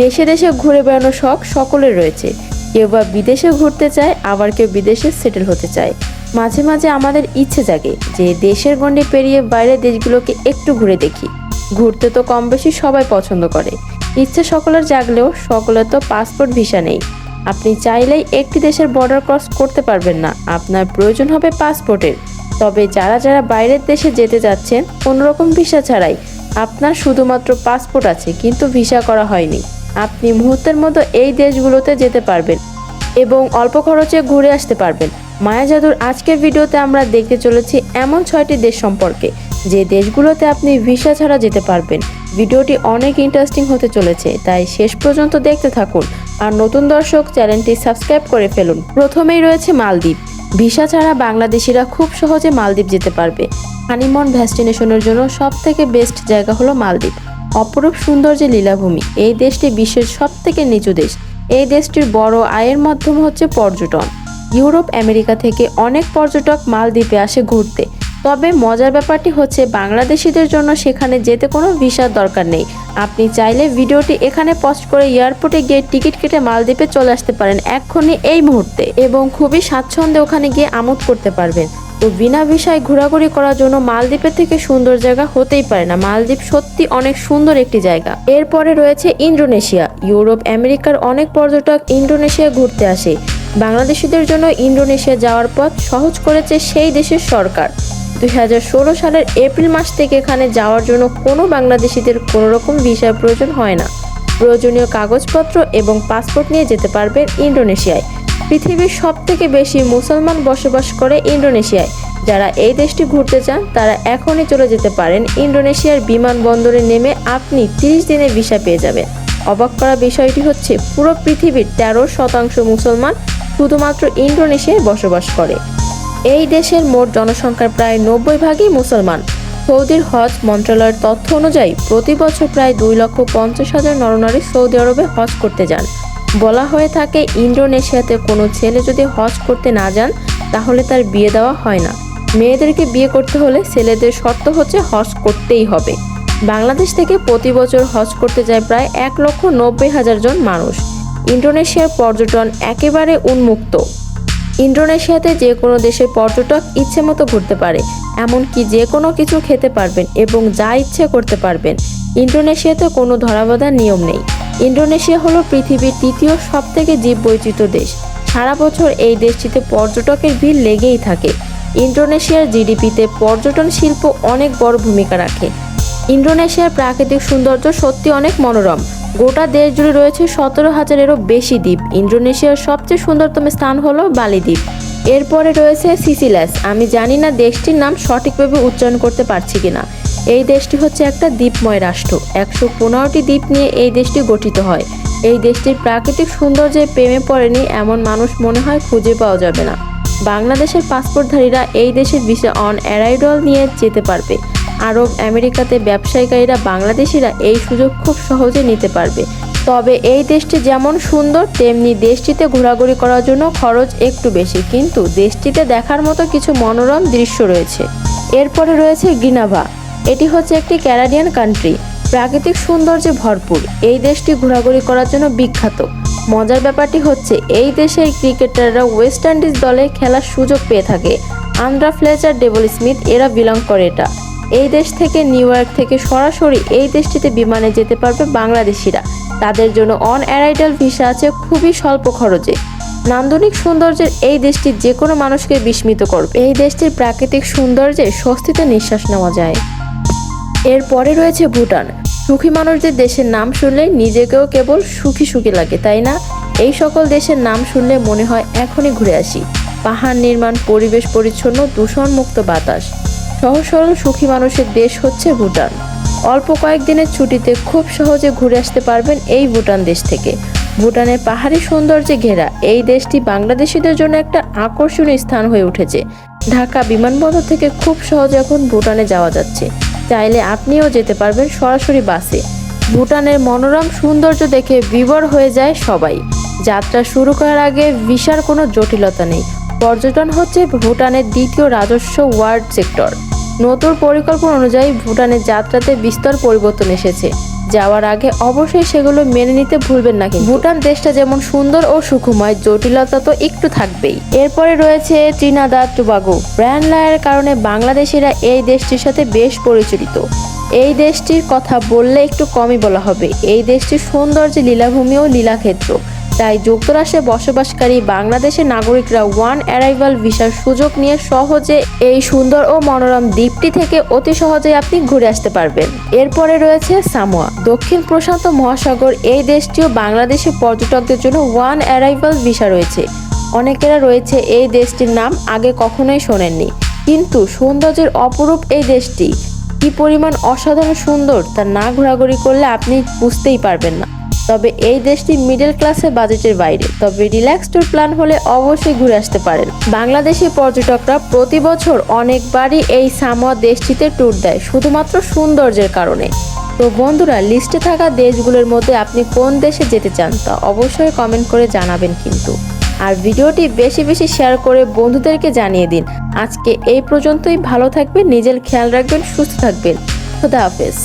দেশে দেশে ঘুরে বেড়ানোর শখ সকলের রয়েছে। কেউ বা বিদেশে ঘুরতে চায়, আবার কেউ বিদেশে সেটেল হতে চায়। মাঝে মাঝে আমাদের ইচ্ছে জাগে যে দেশের গণ্ডি পেরিয়ে বাইরের দেশগুলোকে একটু ঘুরে দেখি। ঘুরতে তো কম বেশি সবাই পছন্দ করে। ইচ্ছে সকলের জাগলেও সকলের তো পাসপোর্ট ভিসা নেই। আপনি চাইলেই একটি দেশের বর্ডার ক্রস করতে পারবেন না। আপনার প্রয়োজন হবে পাসপোর্টের। তবে যারা যারা বাইরের দেশে যেতে যাচ্ছেন কোনোরকম ভিসা ছাড়াই আপনার শুধুমাত্র পাসপোর্ট আছে, কিন্তু ভিসা করা হয়নি। আপনি মুহূর্তের মতো এই দেশগুলোতে যেতে পারবেন এবং অল্প খরচে ঘুরে আসতে পারবেন। মায়া জাদুর আজকের ভিডিওতে আমরা দেখতে চলেছি এমন ছয়টি দেশ সম্পর্কে, যে দেশগুলোতে আপনি ভিসা ছাড়া যেতে পারবেন। ভিডিওটি অনেক ইন্টারেস্টিং হতে চলেছে, তাই শেষ পর্যন্ত দেখতে থাকুন আর নতুন দর্শক চ্যানেলটি সাবস্ক্রাইব করে ফেলুন। প্রথমেই রয়েছে মালদ্বীপ। ভিসা ছাড়া বাংলাদেশিরা খুব সহজে মালদ্বীপ যেতে পারবে। হানিমন ভ্যাস্টিনেশনের জন্য সব থেকে বেস্ট জায়গা হলো মালদ্বীপ। অপরূপ সৌন্দর্যের লীলাভূমি। এই দেশটি বিশ্বের সব থেকে নিচু দেশ। এই দেশটির বড় আয়ের মাধ্যম হচ্ছে পর্যটন। ইউরোপ, আমেরিকা থেকে অনেক পর্যটক মালদ্বীপে আসে ঘুরতে। তবে মজার ব্যাপারটি হচ্ছে বাংলাদেশিদের জন্য সেখানে যেতে কোনো ভিসার দরকার নেই। আপনি চাইলে ভিডিওটি এখানে পোস্ট করে এয়ারপোর্টে গিয়ে টিকিট কেটে মালদ্বীপে চলে আসতে পারেন এক্ষুনি এই মুহূর্তে। এবং খুবই স্বাচ্ছন্দ্যে ওখানে গিয়ে আমোদ করতে পারবেন। তো বিনা ভিসায় ঘোরাঘুরি করার জন্য মালদ্বীপের থেকে সুন্দর জায়গা হতেই পারে না। মালদ্বীপ সত্যি অনেক সুন্দর একটি জায়গা। এরপরে রয়েছে ইন্দোনেশিয়া। ইউরোপ, আমেরিকার অনেক পর্যটক ইন্দোনেশিয়া ঘুরতে আসে। বাংলাদেশিদের জন্য ইন্দোনেশিয়া যাওয়ার পথ সহজ করেছে সেই দেশের সরকার। দুই হাজার ষোলো সালের এপ্রিল মাস থেকে এখানে যাওয়ার জন্য কোনো বাংলাদেশিদের কোনো রকম ভিসার প্রয়োজন হয় না। প্রয়োজনীয় কাগজপত্র এবং পাসপোর্ট নিয়ে যেতে পারবেন ইন্দোনেশিয়ায়। পৃথিবীর সব থেকে বেশি মুসলমান বসবাস করে ইন্দোনেশিয়ায়। যারা এই দেশটি ঘুরতে চান, তারা এখনই চলে যেতে পারেন ইন্দোনেশিয়ার বিমানবন্দরে নেমে আপনি তিরিশ দিনে ভিসা পেয়ে যাবেন। অবাক করা বিষয়টি হচ্ছে, পুরো পৃথিবীর তেরো শতাংশ মুসলমান শুধুমাত্র ইন্দোনেশিয়ায় বসবাস করে। এই দেশের মোট জনসংখ্যার প্রায় নব্বই ভাগই মুসলমান। সৌদির হজ মন্ত্রণালয়ের তথ্য অনুযায়ী, প্রতি বছর প্রায় দুই লক্ষ পঞ্চাশ হাজার নরনারী সৌদি আরবে হজ করতে যান। বলা হয়ে থাকে ইন্দোনেশিয়াতে কোনো ছেলে যদি হজ করতে না যান, তাহলে তার বিয়ে দেওয়া হয় না। মেয়েদেরকে বিয়ে করতে হলে ছেলেদের শর্ত হচ্ছে হজ করতেই হবে। বাংলাদেশ থেকে প্রতি বছর হজ করতে যায় প্রায় এক লক্ষ নব্বই হাজার জন মানুষ। ইন্দোনেশিয়ার পর্যটন একেবারে উন্মুক্ত। ইন্দোনেশিয়াতে যে কোনো দেশের পর্যটক ইচ্ছে মতো ঘুরতে পারে, এমনকি যে কোনো কিছু খেতে পারবেন এবং যা ইচ্ছে করতে পারবেন। ইন্দোনেশিয়াতে কোনো ধরাবাঁধার নিয়ম নেই। ইন্দোনেশিয়া হলো পৃথিবীর তৃতীয় সবথেকে জীব বৈচিত্র্য দেশ। সারা বছর এই দেশটিতে পর্যটকের ভিড় লেগেই থাকে। ইন্দোনেশিয়ার জিডিপিতে পর্যটন শিল্প অনেক বড় ভূমিকা রাখে। ইন্দোনেশিয়ার প্রাকৃতিক সৌন্দর্য সত্যি অনেক মনোরম। গোটা দেশ জুড়ে রয়েছে সতেরো হাজারেরও বেশি দ্বীপ। ইন্দোনেশিয়ার সবচেয়ে সুন্দরতম স্থান হলো বালি দ্বীপ। এরপরে রয়েছে সিসিলাস। আমি জানি না দেশটির নাম সঠিকভাবে উচ্চারণ করতে পারছি কিনা। এই দেশটি হচ্ছে একটা দ্বীপময় রাষ্ট্র। একশো পনেরোটি দ্বীপ নিয়ে এই দেশটি গঠিত হয়। এই দেশটির প্রাকৃতিক সৌন্দর্যে প্রেমে পড়েনি এমন মানুষ মনে হয় খুঁজে পাওয়া যাবে না। বাংলাদেশের পাসপোর্টধারীরা এই দেশের ভিসা অন অ্যারাইডল নিয়ে যেতে পারবে। আরব আমেরিকাতে ব্যবসায়ীকারীরা বাংলাদেশিরা এই সুযোগ খুব সহজে নিতে পারবে। তবে এই দেশটি যেমন সুন্দর, তেমনি দেশটিতে ঘোরাঘুরি করার জন্য খরচ একটু বেশি। কিন্তু দেশটিতে দেখার মতো কিছু মনোরম দৃশ্য রয়েছে। এরপরে রয়েছে গিনাভা। এটি হচ্ছে একটি ক্যানাডিয়ান কান্ট্রি। প্রাকৃতিক সৌন্দর্যে ভরপুর। এই দেশটি ঘোরাঘুরি করার জন্য বিখ্যাত। মজার ব্যাপারটি হচ্ছে, এই দেশের ক্রিকেটাররা ওয়েস্ট ইন্ডিজ দলে খেলার সুযোগ পেয়ে থাকে। আন্দ্রা ফ্লেচার, ডেবল স্মিথ, এরা বিলং করে এটা। এই দেশ থেকে নিউ ইয়র্ক থেকে সরাসরি এই দেশটিতে বিমানে যেতে পারবে বাংলাদেশিরা। তাদের জন্য অন অ্যারাইডাল ভিসা আছে খুবই স্বল্প খরচে। নান্দনিক সৌন্দর্যের এই দেশটি যে কোনো মানুষকে বিস্মিত করবে। এই দেশটির প্রাকৃতিক সৌন্দর্যে স্বস্তিতে নিঃশ্বাস নেওয়া যায়। এরপরে রয়েছে ভুটান। সুখী মানুষদের দেশের নাম শুনলে নিজেকেও কেবল সুখী সুখী লাগে, তাই না? এই সকল দেশের নাম শুনলে মনে হয় এখনই ঘুরে আসি। পাহাড় নির্মাণ, পরিবেশ পরিচ্ছন্ন, দূষণমুক্ত বাতাস। সহজ সরল সুখী মানুষের দেশ হচ্ছে ভুটান। অল্প কয়েকদিনের ছুটিতে খুব সহজে ঘুরে আসতে পারবেন এই ভুটান দেশ থেকে। ভুটানের পাহাড়ি সৌন্দর্যে ঘেরা এই দেশটি বাংলাদেশিদের জন্য একটা আকর্ষণীয় স্থান হয়ে উঠেছে। ঢাকা বিমানবন্দর থেকে খুব সহজে এখন ভুটানে যাওয়া যাচ্ছে। চাইলে আপনিও যেতে পারবেন সরাসরি বাসে। ভুটানের মনোরম সৌন্দর্য দেখে বিবর হয়ে যায় সবাই। যাত্রা শুরু করার আগে ভিসার কোনো জটিলতা নেই। পর্যটন হচ্ছে ভুটানের দ্বিতীয় রাজস্ব ওয়ার্ড সেক্টর। নতুন পরিকল্পনা অনুযায়ী ভুটানের যাত্রাতে বিস্তর পরিবর্তন এসেছে। যাওয়ার আগে অবশ্যই সেগুলো মেনে নিতে ভুলবেন না কিন্তু। ভুটান দেশটা যেমন সুন্দর ও সুখময়, জটিলতা তো একটু থাকবেই। এরপরে রয়েছে ত্রিনাদাদ টুবাগো। ব্র্যান্ড লায়ের কারণে বাংলাদেশিরা এই দেশটির সাথে বেশ পরিচিত। এই দেশটির কথা বললে একটু কমই বলা হবে। এই দেশটির সৌন্দর্যে, লীলাভূমি ও লীলাক্ষেত্র। তাই যুক্তরাষ্ট্রে বসবাসকারী বাংলাদেশের নাগরিকরা ওয়ান অ্যারাইভাল ভিসার সুযোগ নিয়ে সহজে এই সুন্দর ও মনোরম দ্বীপটি থেকে অতি সহজে আপনি ঘুরে আসতে পারবেন। এরপরে রয়েছে সামোয়া। দক্ষিণ প্রশান্ত মহাসাগর এই দেশটিও বাংলাদেশের পর্যটকদের জন্য ওয়ান অ্যারাইভাল ভিসা রয়েছে। অনেকেরা রয়েছে এই দেশটির নাম আগে কখনোই শোনেননি। কিন্তু সৌন্দর্যের অপরূপ এই দেশটি। কি পরিমাণ অসাধারণ সুন্দর তা না ঘোরাঘুরি করলে আপনি বুঝতেই পারবেন না। তবে এই দেশটি মিডল ক্লাসের বাজেটের বাইরে। তবে রিল্যাক্স ট্যুর প্ল্যান হলে অবশ্যই ঘুরে আসতে পারেন। বাংলাদেশি পর্যটকরা প্রতি বছর অনেকবারই এই সামোয়া দেশটিতে ট্যুর দেয়, শুধুমাত্র সৌন্দর্যের কারণে। তো বন্ধুরা লিস্টে থাকা দেশগুলোর মধ্যে আপনি কোন দেশে যেতে চান তা অবশ্যই কমেন্ট করে জানাবেন কিন্তু। আর ভিডিওটি বেশি বেশি শেয়ার করে বন্ধুদেরকে জানিয়ে দিন। আজকে এই পর্যন্তই, ভালো থাকবেন, নিজের খেয়াল রাখবেন, সুস্থ থাকবেন। খুদা হাফেজ।